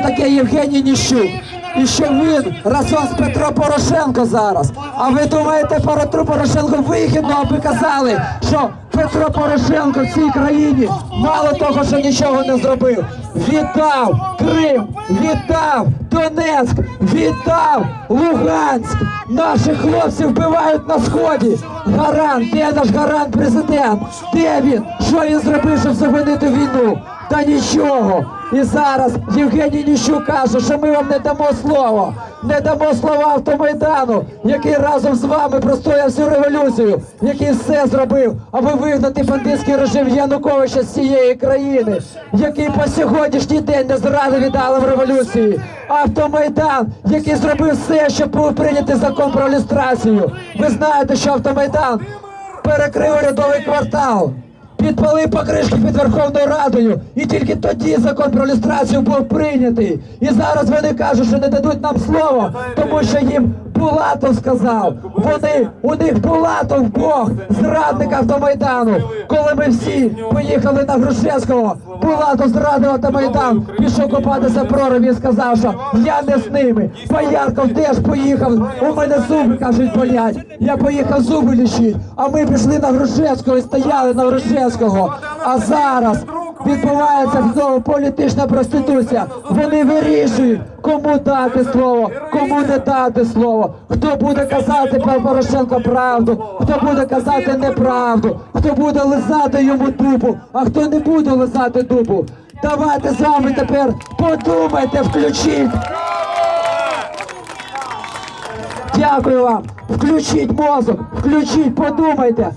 таке Євгеній Ніщук. І що він разом з Петро Порошенко зараз. А ви думаєте, Петру Порошенко вигідно, аби казали, що Петро Порошенко в цій країні мало того, що нічого не зробив. Віддав Крим, віддав Донецьк, віддав Луганськ. Наших хлопців вбивають на сході. Гарант, де наш гарант президент? Де він? Що він зробив, щоб зупинити війну? Та нічого. І зараз Євгеній Ніщук каже, що ми вам не дамо слово. Не дамо слова автомайдану, який разом з вами простояв всю революцію, який все зробив, аби вигнати бандитський режим Януковича з цієї країни, який по сьогоднішній день не зрадив ідеалам революції. Автомайдан, який зробив все, щоб був прийнятий закон про люстрацію. Ви знаєте, що автомайдан перекрив урядовий квартал. Підпалив покришки під Верховною Радою, і тільки тоді закон про люстрацію був прийнятий. І зараз вони кажуть, що не дадуть нам слово, тому що їм Булатов сказав. Вони у них Булатов Бог, зрадник автомайдану. Коли ми всі поїхали на Грушевського, Булатов зрадив автомайдан, пішов купатися в прориві і сказав, що я не з ними. Боярков теж поїхав. У мене зуби кажуть болять. Я поїхав зуби лічить. А ми пішли на Грушевського і стояли на Грушевського. А зараз відбувається знову політична проституція. Вони вирішують, кому дати слово, кому не дати слово. Хто буде казати про Порошенка правду, хто буде казати неправду, хто буде лизати йому дупу, а хто не буде лизати дупу. Давайте з вами тепер подумайте, включіть. Дякую вам. Включіть мозок, включіть, подумайте.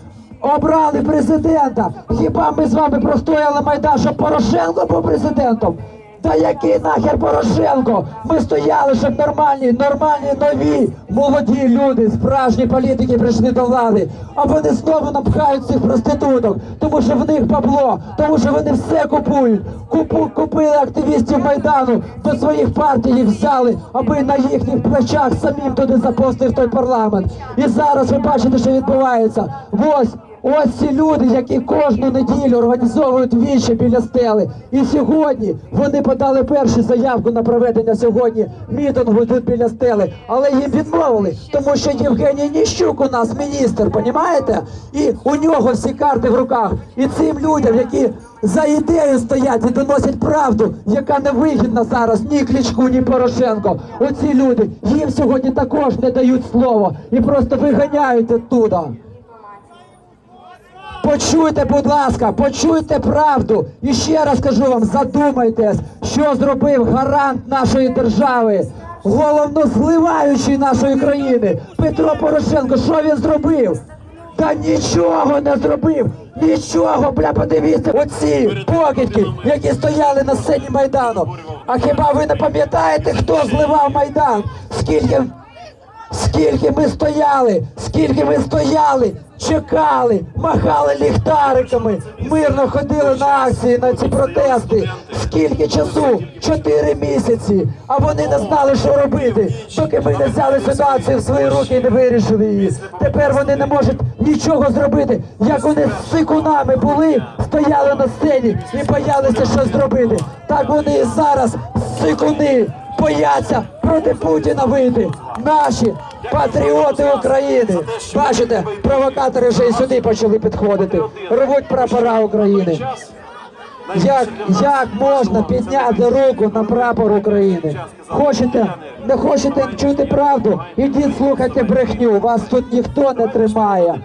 Обрали президента. Хіба ми з вами простояли майдан, щоб Порошенко був президентом? Та який нахер Порошенко? Ми стояли, щоб нормальні, нормальні, нові, молоді люди, справжні політики прийшли до влади. А вони знову напхають цих проституток, тому що в них бабло, тому що вони все купують. Купу, купили активістів Майдану, до своїх партій їх взяли, аби на їхніх плечах самим туди запостив той парламент. І зараз ви бачите, що відбувається. Ось Ось ці люди, які кожну неділю організовують вічі біля стели. І сьогодні вони подали першу заявку на проведення сьогодні мітингу тут біля стели, але їм відмовили, тому що Євгеній Ніщук у нас міністр, понімаєте? І у нього всі карти в руках. І цим людям, які за ідею стоять і доносять правду, яка не вигідна зараз ні Кличку, ні Порошенко. Оці люди їм сьогодні також не дають слова і просто виганяють оттуда. Почуйте, будь ласка, почуйте правду. І ще раз кажу вам, задумайтесь, що зробив гарант нашої держави, головно зливаючий нашої країни. Петро Порошенко, що він зробив? Та нічого не зробив. Нічого, бля, подивіться, оці покидьки, які стояли на сцені Майдану. А хіба ви не пам'ятаєте, хто зливав Майдан? Скільки Скільки ми стояли, скільки ми стояли, чекали, махали ліхтариками, мирно ходили на акції, на ці протести. Скільки часу? Чотири місяці. А вони не знали, що робити, доки ми не взяли ситуацію в свої руки і не вирішили її. Тепер вони не можуть нічого зробити. Як вони з сикунами були, стояли на сцені і боялися щось зробити. Так вони і зараз сикуни бояться проти Путіна вийти. Наші патріоти України. Бачите, провокатори вже і сюди почали підходити. Рвуть прапора України. Як, як можна підняти руку на прапор України? Хочете, не хочете чути правду? Ідіть слухайте брехню. Вас тут ніхто не тримає.